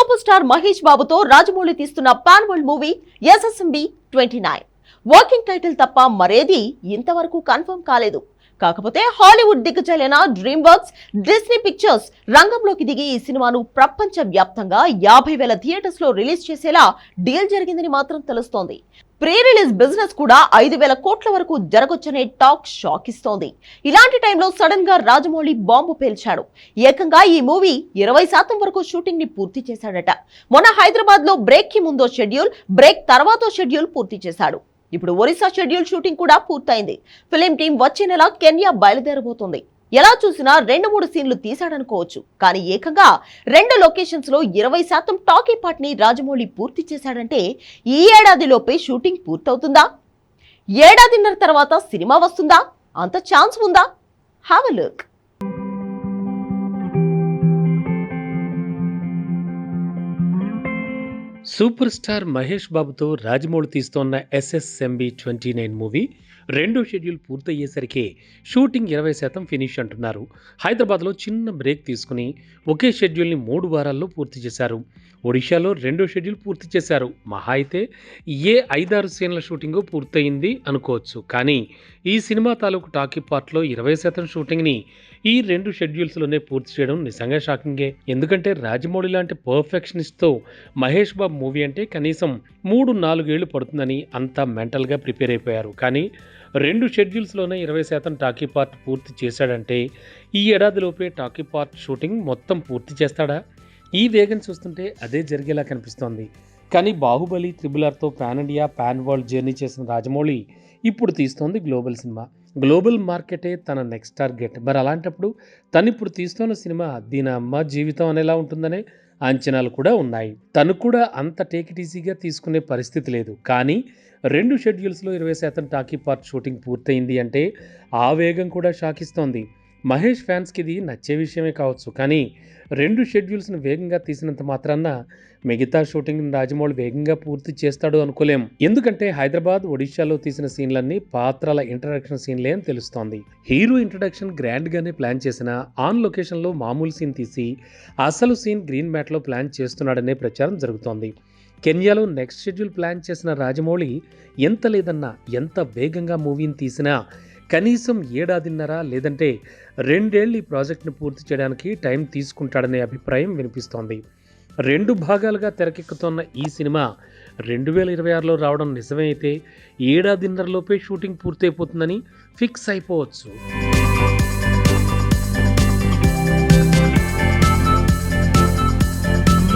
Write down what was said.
Super star Mahesh బాబుతో రాజమౌళి తీస్తున్న pan world movie SSMB twenty nine. Working title తప్ప మరేది ఇంతవరకు కన్ఫర్మ్ కాలేదు. కాకపోతే హాలీవుడ్ దిగ్గజాలైన డ్రీమ్ వర్క్స్ డిస్నీ పిక్చర్స్ రంగంలోకి దిగి ఈ సినిమాను ప్రపంచ వ్యాప్తంగా యాభై వేల థియేటర్స్లో రిలీజ్ చేసేలా డీల్ జరిగిందని మాత్రం తెలుస్తోంది. ప్రీ రిలీజ్ బిజినెస్ కూడా ఐదు వేల కోట్ల వరకు జరగొచ్చనే టాక్ షాక్ ఇస్తోంది ఇలాంటి టైంలో సడన్గా రాజమౌళి బాంబు పేల్చాడు. ఏకంగా ఈ మూవీ ఇరవై శాతం వరకు షూటింగ్ని పూర్తి చేశాడట. మొన్న హైదరాబాద్లో బ్రేక్కి ముందో షెడ్యూల్ బ్రేక్ తర్వాత షెడ్యూల్ పూర్తి చేశాడు. ఇప్పుడు ఒరిస్సా షెడ్యూల్ షూటింగ్ కూడా పూర్తయింది. ఫిలిం టీం వచ్చే నెల కెన్యా బయలుదేరబోతోంది. ఎలా చూసినా రెండు మూడు సీన్లు తీశాడనుకోవచ్చు. కానీ ఏకంగా రెండు లొకేషన్స్లో ఇరవై శాతం టాకీ పార్ట్ని రాజమౌళి పూర్తి చేశాడంటే ఈ ఏడాదిలోపే షూటింగ్ పూర్తవుతుందా? ఏడాదిన్నర తర్వాత సినిమా వస్తుందా? అంత ఛాన్స్ ఉందా? Have a look super star Mahesh బాబుతో రాజమౌళి తీస్తోన్న ఎస్ఎస్ఎంబి ట్వంటీ నైన్ మూవీ రెండో షెడ్యూల్ పూర్తయ్యేసరికి షూటింగ్ ఇరవై శాతం ఫినిష్ అంటున్నారు. హైదరాబాద్లో చిన్న బ్రేక్ తీసుకుని ఒకే షెడ్యూల్ని మూడు వారాల్లో పూర్తి చేశారు. ఒడిశాలో రెండో షెడ్యూల్ పూర్తి చేశారు. మహా అయితే ఏ ఐదారు సీన్ల షూటింగ్ పూర్తయింది అనుకోవచ్చు. కానీ ఈ సినిమా తాలూకు టాకీ పార్ట్లో ఇరవై శాతం షూటింగ్ని ఈ రెండు షెడ్యూల్స్లోనే పూర్తి చేయడం నిజంగా షాకింగే. ఎందుకంటే రాజమౌళి లాంటి పర్ఫెక్షనిస్ట్తో మహేష్ బాబు మూవీ అంటే కనీసం మూడు నాలుగేళ్ళు పడుతుందని అంతా మెంటల్గా ప్రిపేర్ అయిపోయారు. కానీ రెండు షెడ్యూల్స్లోనే ఇరవై శాతం టాకీ పార్ట్ పూర్తి చేశాడంటే ఈ ఏడాదిలోపే టాకీ పార్ట్ షూటింగ్ మొత్తం పూర్తి చేస్తాడా? ఈ వేగం చూస్తుంటే అదే జరిగేలా కనిపిస్తోంది. కానీ Baahubali triple ఆర్తో pan India pan world journey చేసిన రాజమౌళి ఇప్పుడు తీస్తోంది గ్లోబల్ సినిమా గ్లోబల్ మార్కెటే తన నెక్స్ట్ టార్గెట్ మరి అలాంటప్పుడు తను ఇప్పుడు తీస్తున్న సినిమా దీని అమ్మ జీవితం అనేలా ఉంటుందనే అంచనాలు కూడా ఉన్నాయి. తను కూడా అంత టేక్ ఈజీగా తీసుకునే పరిస్థితి లేదు. కానీ రెండు షెడ్యూల్స్లో ఇరవై శాతం టాకీ పార్ట్ షూటింగ్ పూర్తయింది అంటే ఆ వేగం కూడా షాకిస్తోంది. మహేష్ ఫ్యాన్స్కి ఇది నచ్చే విషయమే కావచ్చు కానీ రెండు షెడ్యూల్స్ను వేగంగా తీసినంత మాత్రాన మిగతా షూటింగ్ రాజమౌళి వేగంగా పూర్తి చేస్తాడు అనుకోలేం. ఎందుకంటే హైదరాబాద్ ఒడిశాలో తీసిన సీన్లన్నీ పాత్రల ఇంట్రడక్షన్ సీన్లే అని తెలుస్తోంది. హీరో ఇంట్రడక్షన్ గ్రాండ్గానే ప్లాన్ చేసిన ఆన్ లొకేషన్లో మామూలు సీన్ తీసి అసలు సీన్ గ్రీన్ మ్యాట్లో ప్లాన్ చేస్తున్నాడనే ప్రచారం జరుగుతోంది. కెన్యాలో నెక్స్ట్ షెడ్యూల్ ప్లాన్ చేసిన రాజమౌళి ఎంత లేదన్నా ఎంత వేగంగా మూవీని తీసినా కనీసం ఏడాదిన్నర లేదంటే రెండేళ్ళు ఈ ప్రాజెక్ట్ను పూర్తి చేయడానికి టైం తీసుకుంటాడనే అభిప్రాయం వినిపిస్తోంది. రెండు భాగాలుగా తెరకెక్కుతున్న ఈ సినిమా రెండు వేల ఇరవై ఆరులో రావడం నిజమైతే ఏడాదిన్నరలోపే షూటింగ్ పూర్తయిపోతుందని ఫిక్స్ అయిపోవచ్చు.